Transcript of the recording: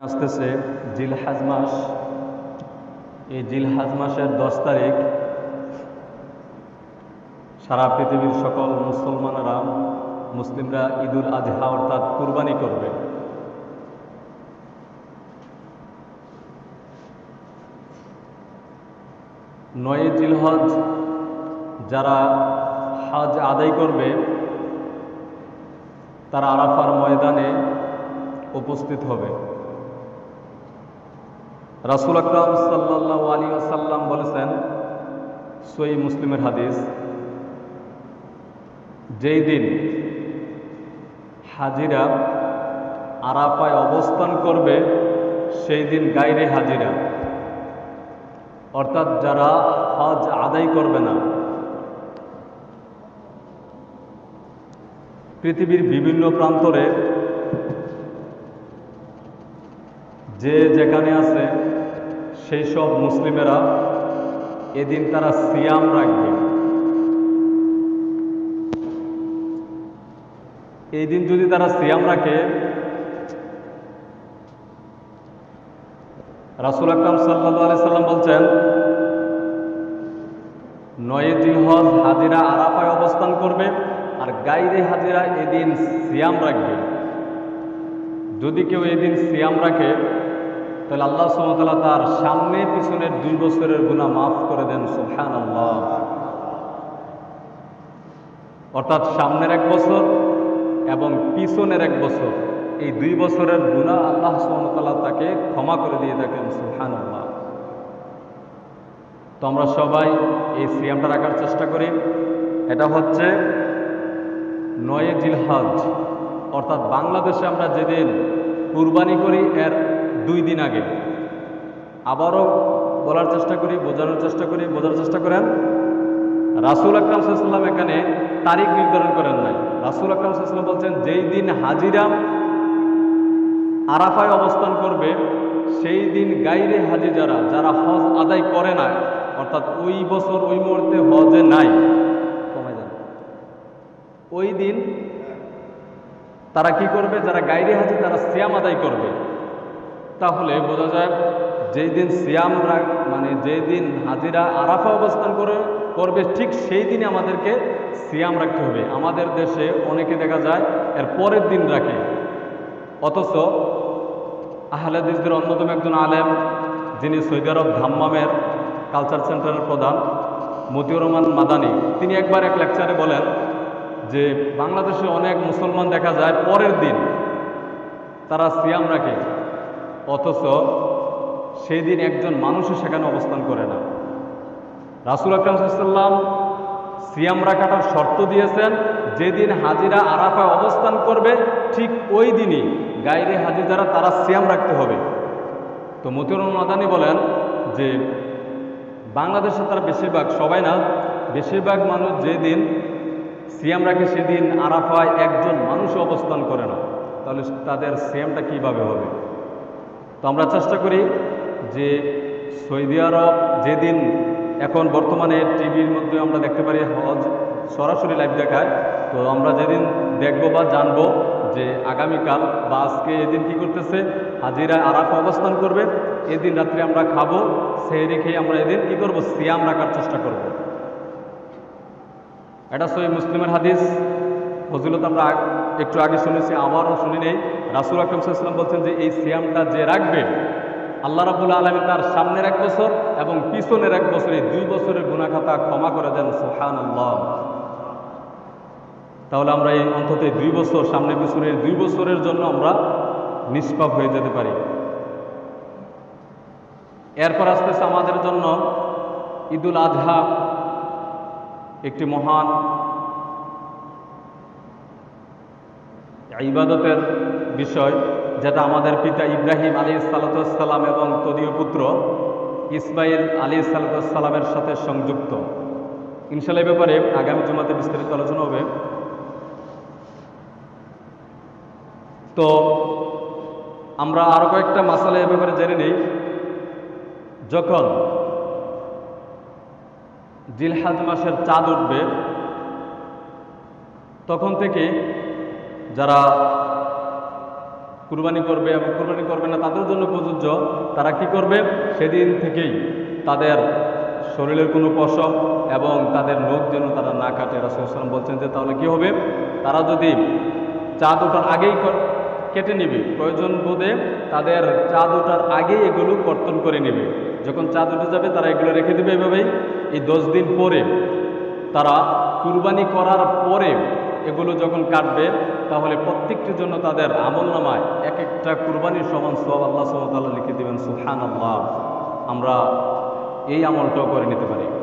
আসতেছে জিলহাজ মাস। এই জিলহাজ মাসের দশ তারিখ, সারা পৃথিবীর সকল মুসলমানেরা, মুসলিমরা ঈদুল আজহা অর্থাৎ কুরবানি করবে। নয় জিলহজ যারা হজ আদায় করবে, তারা আরাফার ময়দানে উপস্থিত হবে। রাসুল আকরাম সাল্লাহ আলী আসাল্লাম বলেছেন সই মুসলিমের হাদিস, যেই দিন হাজিরা আরাফায় অবস্থান করবে, সেই দিন গাইরে হাজিরা। অর্থাৎ যারা হজ আদায় করবে না, পৃথিবীর বিভিন্ন প্রান্তরে যে যেখানে আছে সেই সব মুসলিমেরা এদিন তারা সিয়াম রাখবে। এই দিন যদি তারা সিয়াম রাখে, রাসুল আকরাম সাল্লাহ সাল্লাম বলছেন, নয় জিলহজ হাজিরা আরাফায় অবস্থান করবে আর গাইরে হাজিরা এদিন সিয়াম রাখবে। যদি কেউ এদিন সিয়াম রাখে তাহলে আল্লাহ সুমতাল্লাহ তার সামনে পিছনের দুই বছরের গুণা মাফ করে দেন সুফান আল্লাহ অর্থাৎ সামনের এক বছর এবং পিছনের এক বছর, এই দুই বছরের গুণা আল্লাহ সুমতাল্লাহ তাকে ক্ষমা করে দিয়ে থাকেন সুফান আল্লাহ তো আমরা সবাই এই সিয়ামটা রাখার চেষ্টা করি। এটা হচ্ছে নয় জিলহাজ, অর্থাৎ বাংলাদেশে আমরা যেদিন কুরবানি করি, এর দুই দিন আগে। আবারও বলার চেষ্টা করি, বোঝানোর চেষ্টা করি, বোঝার চেষ্টা করেন। রাসুল আকরাম সাল্লাম এখানে তারিখ নির্ধারণ করেন নাই। রাসুল আকরাম সাল্লাম বলছেন, যেই দিন হাজিরাম আরাফায় অবস্থান করবে, সেই দিন গাইরে হাজি যারা যারা হজ আদায় করে না অর্থাৎ ওই বছর ওই মুহূর্তে হজে নাই কমে যান ওই দিন তারা কি করবে? যারা গাইরে হাজি তারা সিয়াম আদায় করবে। তাহলে বোঝা যায় যেই দিন সিয়াম মানে যেই দিন হাজিরা আরাফা অবস্থান করে, করবে, ঠিক সেই দিনে আমাদেরকে সিয়াম রাখতে হবে। আমাদের দেশে অনেকে দেখা যায় এর পরের দিন রাখে। অথচ আহলাদিসদের অন্যতম একজন আলেম, যিনি সৌদি আরব ধাম্মামের কালচার সেন্টারের প্রধান, মতিউর রহমান মাদানি, তিনি একবার এক লেকচারে বলেন যে, বাংলাদেশে অনেক মুসলমান দেখা যায় পরের দিন তারা সিয়াম রাখে। অথচ সেই দিন একজন মানুষও সেখানে অবস্থান করে না। রাসুল আকরামসাল্লাম সিয়াম রাখাটার শর্ত দিয়েছেন, যেদিন হাজিরা আরাফায় অবস্থান করবে, ঠিক ওই দিনই গাইরে হাজির যারা তারা সিয়াম রাখতে হবে। তো মতিউর মাদানি বলেন যে, বাংলাদেশে তারা বেশিরভাগ, সবাই না, বেশিরভাগ মানুষ যেদিন সিয়াম রাখে সেদিন আরাফায় একজন মানুষ অবস্থান করে না। তাহলে তাদের সিয়ামটা কীভাবে হবে? তো আমরা চেষ্টা করি যে সৌদি আরব যেদিন এখন বর্তমানে টিভির মধ্যে আমরা দেখতে পারি হজ সরাসরি লাইভ দেখায়, তো আমরা যেদিন দেখব বা জানব যে আগামীকাল বা আজকে এদিন কি করতেছে, হাজিরা আরাফা অবস্থান করবে, এদিন রাত্রে আমরা খাব, সেই রেখে আমরা এদিন কি করব? সিয়াম রাখার চেষ্টা করব। এটা সই মুসলিমের হাদিস। ফজিলত আমরা একটু আগে শুনেছি, আবারও শুনি নেই। রাসুল আকরম সাল্লাম বলছেন যে, এই সিয়ামটা যে রাখবে, আল্লাহ রাবুল আলমী তার সামনের এক বছর এবং পিছনের এক বছর, এই দুই বছরের গুণাখাতা ক্ষমা করে দেন সোহান আল্লাহ তাহলে আমরা এই অন্তত দুই বছর, সামনে পিছনের দুই বছরের জন্য আমরা নিষ্পাপ হয়ে যেতে পারি। এরপর আসতেছে আমাদের জন্য ঈদুল আজহা, একটি মহান ইবাদতের বিষয়, যেটা আমাদের পিতা ইব্রাহিম আলী সালাতাম এবং তদীয় পুত্র ইসমাইল আলী সালাতামের সাথে সংযুক্ত। ইনশাল্লাহ ব্যাপারে আগামী জমাতে বিস্তারিত আলোচনা হবে। তো আমরা আরও কয়েকটা মাসালা এ ব্যাপারে জেনে নিই। যখন জিলহাজ মাসের চাঁদ উঠবে, তখন থেকে যারা কুরবানি করবে এবং কুরবানি করবে না, তাদের জন্য প্রযোজ্য, তারা কি করবে? সেদিন থেকেই তাদের শরীরের কোনো পশম এবং তাদের নখ যেন তারা না কাটে। রাসুলাম বলছেন যে, তাহলে কি হবে? তারা যদি চাঁদ ওঠার আগেই কেটে নেবে, প্রয়োজন বোধে তাদের চাঁদ ওঠার আগেই এগুলো কর্তন করে নেবে। যখন চাঁদ উঠে যাবে, তারা এগুলো রেখে দেবে এভাবেই। এই দশ দিন পরে তারা কুরবানি করার পরে এগুলো যখন কাটবে তাহলে প্রত্যেকটির জন্য তাদের আমল নামায় এক একটা কুরবানির সমান সব আল্লাহ তাআলা লিখে দেবেন, সুবহানাল্লাহ। আমরা এই আমলটাও করে নিতে পারি।